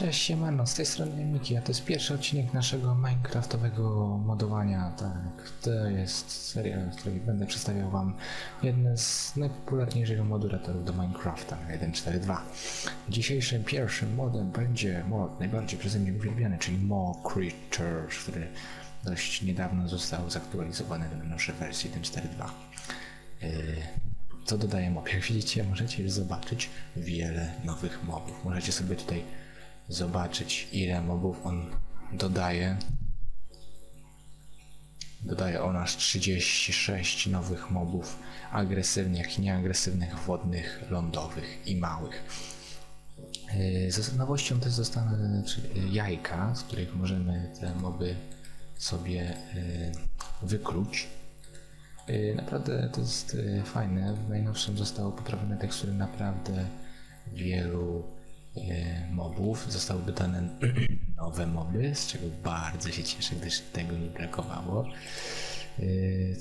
Cześć, siemano, z tej strony Miki, a to jest pierwszy odcinek naszego minecraftowego modowania, tak, to jest seria, w której będę przedstawiał wam jeden z najpopularniejszych modulatorów do Minecrafta 1.4.2. Dzisiejszym pierwszym modem będzie mod najbardziej przeze mnie uwielbiany, czyli Mo Creatures, który dość niedawno został zaktualizowany do naszej wersji 1.4.2. Yy, co dodaje mob? Jak widzicie, możecie już zobaczyć wiele nowych mobów. Możecie sobie tutaj zobaczyć, ile mobów on dodaje. Dodaje on aż 36 nowych mobów agresywnych, nieagresywnych, wodnych, lądowych i małych. Yy, nowością też zostaną czy jajka, z których możemy te moby sobie yy, wykluć. Yy, Naprawdę to jest yy, fajne. W najnowszym zostało poprawione tekstury naprawdę wielu yy, mobów. Zostały dodane nowe moby, z czego bardzo się cieszę, gdyż tego mi brakowało. Yy,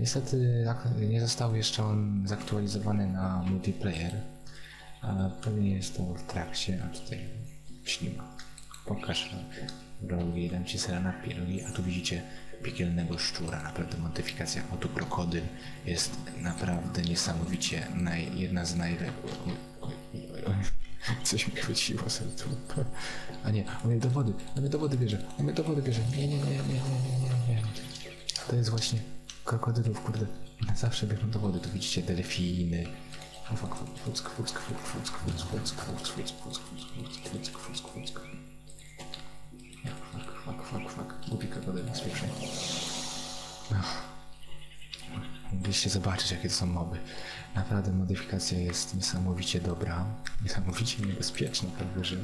Niestety ak- nie został jeszcze on zaktualizowany na multiplayer, a pewnie jest to w trakcie, a tutaj ślima. Pokaż rogi, dam ci serana pierogi, a tu widzicie piekielnego szczura, naprawdę modyfikacja, o tu krokodyl jest naprawdę niesamowicie naj, jedna z najlepszych. Coś mi chwyciło sercu. A nie, on mnie do wody, on mnie do bierze, on mnie do wody bierze. Nie, nie, nie, nie, nie, nie, nie. To jest właśnie krokodylów, kurde. Zawsze biegną do wody, tu widzicie delfiny. Fuck, fuck, fuck, fuck, fuck, fuck, fuck, fuck, fuck, fuck, fuck, fuck, fuck. Fuck, fuck, fuck, fuck. Głupi krokodyl, spieprzaj. Mogliście zobaczyć, jakie to są moby. Naprawdę modyfikacja jest niesamowicie dobra, niesamowicie niebezpieczna, prawda, że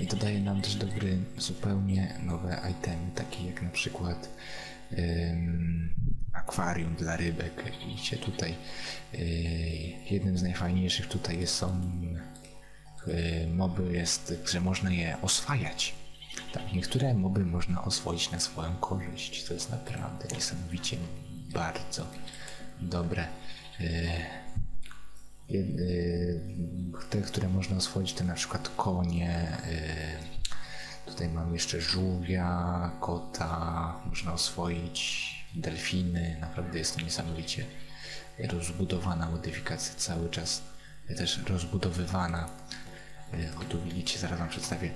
i dodaje nam też do gry zupełnie nowe itemy, takie jak na przykład akwarium dla rybek. Widzicie tutaj, yy, jednym z najfajniejszych tutaj jest, są yy, moby, jest, że można je oswajać. Tak, niektóre moby można oswoić na swoją korzyść. To jest naprawdę niesamowicie bardzo dobre. Jed- yy, te, które można oswoić, to na przykład konie. Yy, tutaj mam jeszcze żółwia, kota. Można oswoić delfiny. Naprawdę jest to niesamowicie rozbudowana modyfikacja cały czas. Też rozbudowywana. O tu widzicie, zaraz wam przedstawię.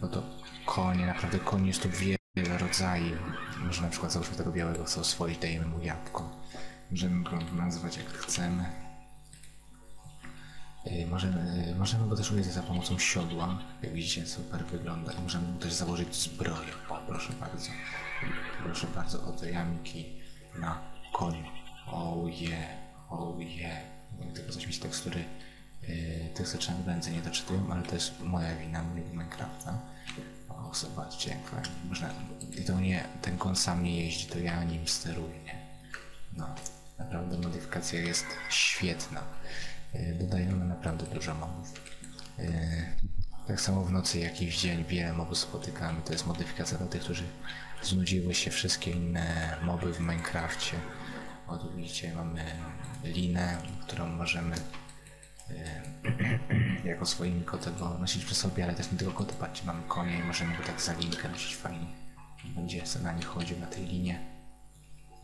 No to konie, naprawdę koni jest tu wiele rodzajów. Może na przykład załóżmy tego białego chce oswoić, dajemy mu jabłko. Możemy go nazwać jak chcemy. Yy, Możemy, yy, możemy go też użyć za pomocą siodła. Jak widzicie, super wygląda. I możemy mu też założyć zbroję. O, proszę bardzo. Proszę bardzo, oto jamiki na koniu. Yeah. Mogę tylko coś mieć tekstury. Yy, tekstury ręce nie doczytują, ale to jest moja wina, mojego Minecrafta. O, zobaczcie jak fajnie. Można, I to nie, ten kon sam nie jeździ, to ja nim steruję, nie? No, naprawdę modyfikacja jest świetna. Yy, Dodaje ona naprawdę dużo mobów. Yy, Tak samo w nocy, jak i w dzień wiele mobów spotykamy. To jest modyfikacja dla tych, którzy znudziły się wszystkie inne moby w Minecrafcie. O, tu widzicie, mamy linę, którą możemy yy, jako swoimi koty go nosić przy sobie, ale też nie tylko koty, patrzcie, mamy konie i możemy go tak za linkę nosić fajnie. Będzie na nich chodził na tej linie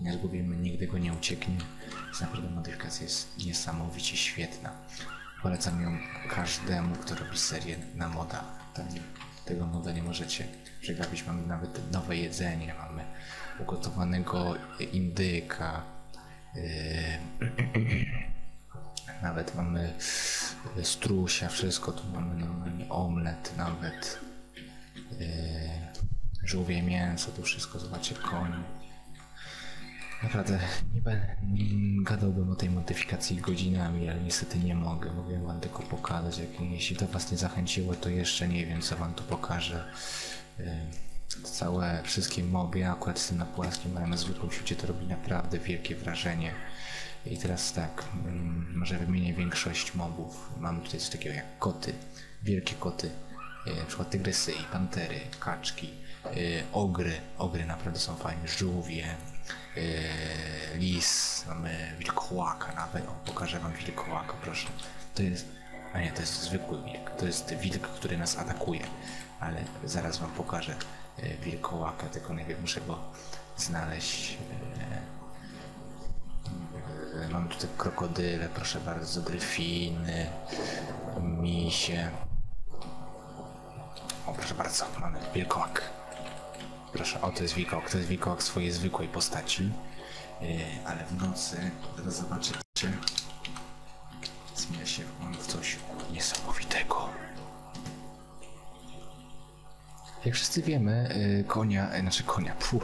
nie zgubimy, nigdy go nie ucieknie. Więc naprawdę modyfikacja jest niesamowicie świetna. Polecam ją każdemu, kto robi serię na moda. Tam tego moda nie możecie przegapić. Mamy nawet nowe jedzenie, mamy ugotowanego indyka. Yy, nawet mamy strusia, wszystko. Tu mamy normalnie omlet nawet. Yy, żółwie mięso, tu wszystko, zobaczcie, koń. Naprawdę nie będę, gadałbym o tej modyfikacji godzinami, ale niestety nie mogę. Mogę wam tylko pokazać. Jak, jeśli to was nie zachęciło, to jeszcze nie wiem, co wam tu pokażę. Yy, Całe, wszystkie moby, akurat jestem na płaskim, ale na zwykłym świecie to robi naprawdę wielkie wrażenie. I teraz tak, mm, może wymienię większość mobów. Mamy tutaj coś takiego jak koty, wielkie koty, yy, na przykład tygrysy i pantery, kaczki, yy, ogry, ogry naprawdę są fajne, żółwie, yy, lis, mamy wilkołaka nawet, o, pokażę wam wilkołaka, proszę. To jest A nie, to jest zwykły wilk. To jest wilk, który nas atakuje. Ale zaraz wam pokażę e, wilkołaka, tylko najpierw muszę go znaleźć. E, e, Mamy tutaj krokodyle, proszę bardzo, delfiny, misie. O, proszę bardzo, mamy wilkołak. Proszę, o to jest wilkołak, to jest wilkołak swojej zwykłej postaci. Yy, ale w nocy, teraz zobaczycie, zmienia się on w coś niesamowitego. Jak wszyscy wiemy, yy, konia, yy, znaczy konia, pfu,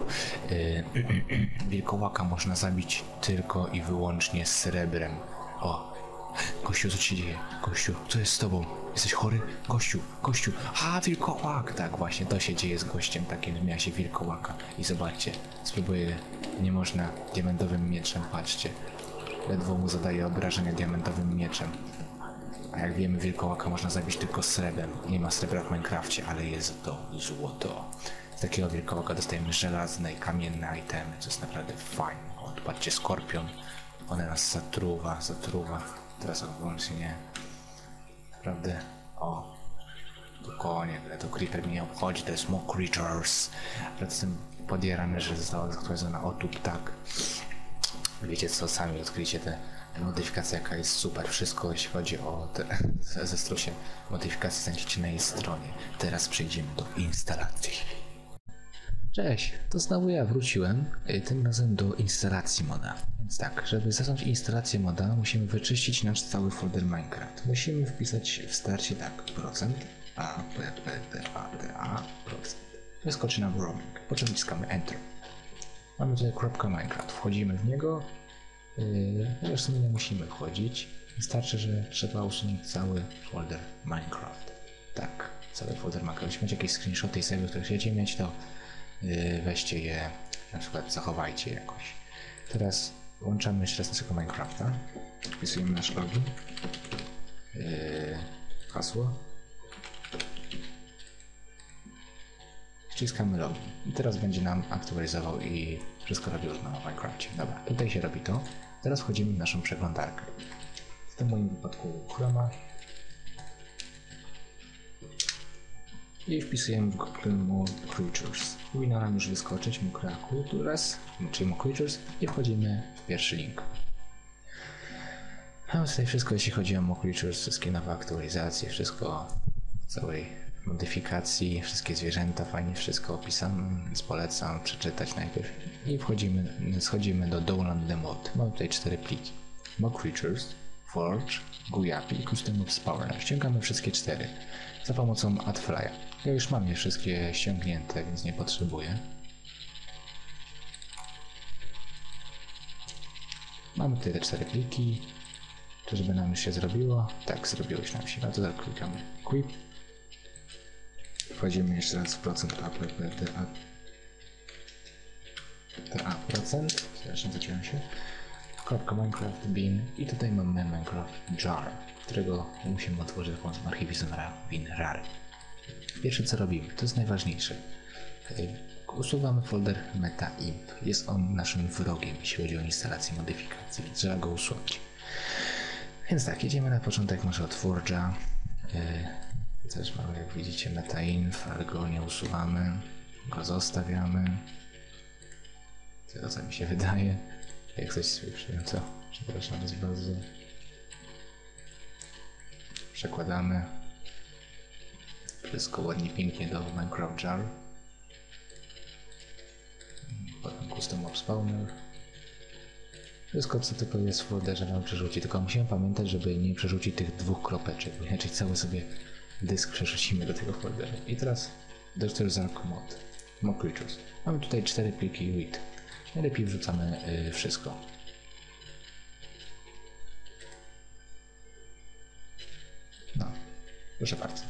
wilkołaka można zabić tylko i wyłącznie srebrem. O, Gościu, co ci dzieje? Gościu, co jest z tobą? Jesteś chory? Gościu, gościu. A, wilkołak! Tak, właśnie, to się dzieje z gościem takim, zmienia się wilkołaka. I zobaczcie, spróbuję, nie można diamentowym mieczem, patrzcie. Ledwo mu zadaje obrażenia diamentowym mieczem. A jak wiemy, wilkołaka można zabić tylko srebrem. Nie ma srebra w Minecrafcie, ale jest to złoto. Z takiego wilkołaka dostajemy żelazne i kamienne itemy, co jest naprawdę fajne. O, tu patrzcie, skorpion. One nas zatruwa, zatruwa. Teraz on wyłącznie nie. Naprawdę. O. To konie, to creeper mnie nie obchodzi, to jest more creatures. Ale jestem podjarany, że została zaktualizowana o tu tak. Wiecie co, sami odkryjcie te modyfikacje, jaka jest super. Wszystko jeśli chodzi o te ze strusie modyfikacji znajdziecie na jej stronie. Teraz przejdziemy do instalacji. Cześć, to znowu ja wróciłem, y, tym razem do instalacji moda. Więc tak, żeby zacząć instalację moda, musimy wyczyścić nasz cały folder Minecraft. Musimy wpisać w starcie tak, procent a, p, p, t, a, a, procent. Wyskoczy nam roaming, po czym Enter. Mamy tutaj kropkę Minecraft, wchodzimy w niego, yy, sumie nie musimy wchodzić. Wystarczy, że trzeba usunąć cały folder Minecraft. Tak, cały folder Minecraft. Jeśli macie jakieś screenshoty i sobie, które chcecie mieć, to weźcie je, na przykład zachowajcie jakoś. Teraz włączamy jeszcze raz naszego Minecrafta, wpisujemy nasz login, yy, hasło, wciskamy login i teraz będzie nam aktualizował i wszystko robił już na Minecrafcie. Dobra, tutaj się robi to. Teraz wchodzimy w naszą przeglądarkę. W tym moim wypadku Chroma i wpisujemy w Google Creatures. Powinno nam już wyskoczyć More Creatures, czyli More Creatures i wchodzimy w pierwszy link. Mamy tutaj wszystko jeśli chodzi o More Creatures, wszystkie nowe aktualizacje, wszystko całej modyfikacji, wszystkie zwierzęta, fajnie wszystko opisane, więc polecam przeczytać najpierw. I wchodzimy, schodzimy do Download the Mod. Mamy tutaj cztery pliki. More Creatures, Forge, Guyapi i Custom Power. Ściągamy wszystkie cztery za pomocą AdFly'a. Ja już mam je wszystkie ściągnięte, więc nie potrzebuję. Mamy tutaj te cztery pliki. Czyżby nam już się zrobiło? Tak, zrobiło się nam się. No to klikamy Equip. Wchodzimy jeszcze raz w procent APPTA. TA procent. Zresztą zacząłem się. Minecraft bin i tutaj mamy Minecraft jar, którego musimy otworzyć za pomocą archiwizora bin rar. Pierwsze co robimy, to jest najważniejsze. Usuwamy folder metaimp. Jest on naszym wrogiem, jeśli chodzi o instalację modyfikacji, więc trzeba go usunąć. Więc tak, jedziemy na początek od Forge'a. Też mamy, jak widzicie, metainf, ale go nie usuwamy. Go zostawiamy. Tyle co mi się wydaje. Jak coś to przepraszam bardzo. Przekładamy. Wszystko ładnie, pięknie do Minecraft Jar. Potem Custom of Spawner. Wszystko co tylko jest w folderze nam przerzuci, tylko musimy pamiętać, żeby nie przerzucić tych dwóch kropeczek, bo inaczej cały sobie dysk przerzucimy do tego folderu. I teraz Doctor Zark Mod. Mod Creatures. Mamy tutaj cztery pliki WIT. Najlepiej wrzucamy y, wszystko. No, proszę bardzo.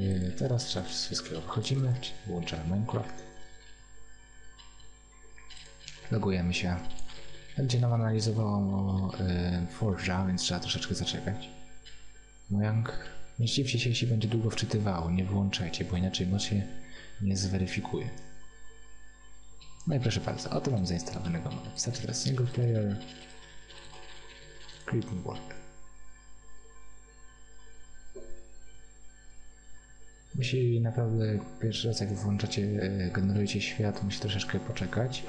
Y, teraz trzeba wszystkiego wychodzimy, włączamy Minecraft. Logujemy się. Będzie nam analizowało y, Forge'a, więc trzeba troszeczkę zaczekać. Mojang, nie zdziwcie się, jeśli będzie długo wczytywało, nie włączajcie, bo inaczej mod się nie zweryfikuje. No i proszę bardzo, oto mam zainstalowanego moda. Wystarczy teraz single player, creeping world. Jeśli naprawdę pierwszy raz jak włączacie, e, generujecie świat, musi troszeczkę poczekać,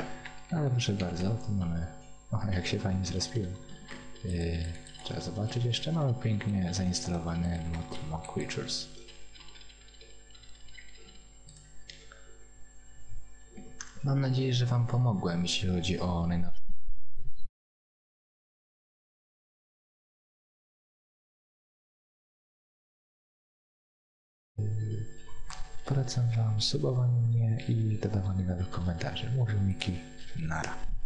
ale proszę bardzo, tu mamy, o jak się fajnie zrespiłem. Yy, trzeba zobaczyć jeszcze, mamy pięknie zainstalowany mod Mock Creatures. Mam nadzieję, że Wam pomogłem, jeśli chodzi o najnowsze. Polecam Wam subowanie mnie i dodawanie nowych komentarzy. Mówił Miki. Nara.